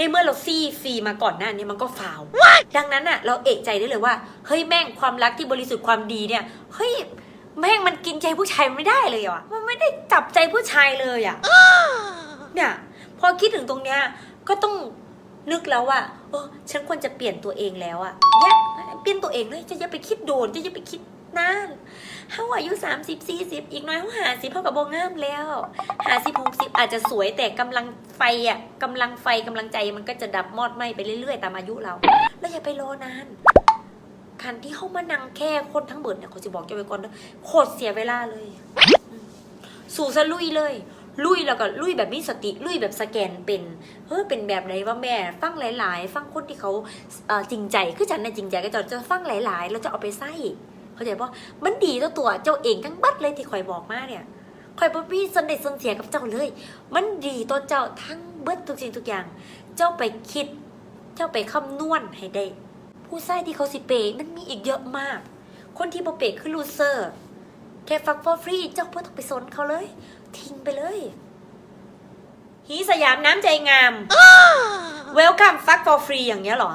ในเมื่อเราซี่ฟรีมาก่อนหน้านี้มันก็ฟาวดังนั้นอะเราเอกใจได้เลยว่าเฮ้ยแม่งความรักที่บริสุทธิ์ความดีเนี่ยเฮ้ยแม่งมันกินใจผู้ชายไม่ได้เลยอะมันไม่ได้จับใจผู้ชายเลยอะเนี่ยพอคิดถึงตรงเนี้ยก็ต้องนึกแล้วว่าเออฉันควรจะเปลี่ยนตัวเองแล้วอะเนี่ยเปลี่ยนตัวเองเลยจะอย่าไปคิดโดนจะอย่าไปคิดนานเฮาอายุสามสิบสี่สิบอีกหน้อยเขาหาสิบเท่ากับโบงามแล้วหาสิบหก อาจจะสวยแต่กำลังไฟอะกำลังไฟกำลังใจมันก็จะดับมอดไหมไปเรื่อยๆ ตามอายุเรา แล้วอย่าไปรอนานการที่เขามานั่งแค่คนทั้งเบิดเนี่ยเขาจะบอกจะไปก่อนนะโคตรเสียเวลาเลย สู่ซะลุยเลย ลุยแล้วก็ลุยแบบมีสติลุยแบบสแกนเป็นเฮ้ยเป็นแบบไหนว่าแม่ ฟังหลาย ๆ ฟังคนที่เขาจริงใจคือฉันน่ะจริงใจก็จะจะฟังหลาย ๆ แล้วจะเอาไปใส่เข้าใจปะมันดีต่อตัวเจ้าเองทั้งบัดเลยที่คอยบอกมาเนี่ย คอยบ่มีสนเด็จสนเสียกับเจ้าเลย มันดีต่อเจ้าทั้งเบิดทุกสิ่งทุกอย่าง เจ้าไปคิด เจ้าไปคำนวณให้ได้ ผู้ชายที่เขาสิเปย์มันมีอีกเยอะมาก คนที่บ่เปย์คือลูเซอร์แค่ฟัก for free เจ้าเพื่อต้องไปสนเขาเลย ทิ้งไปเลยฮีสยามน้ำใจงาม เวลคัมฟัก for free อย่างเงี้ยเหรอ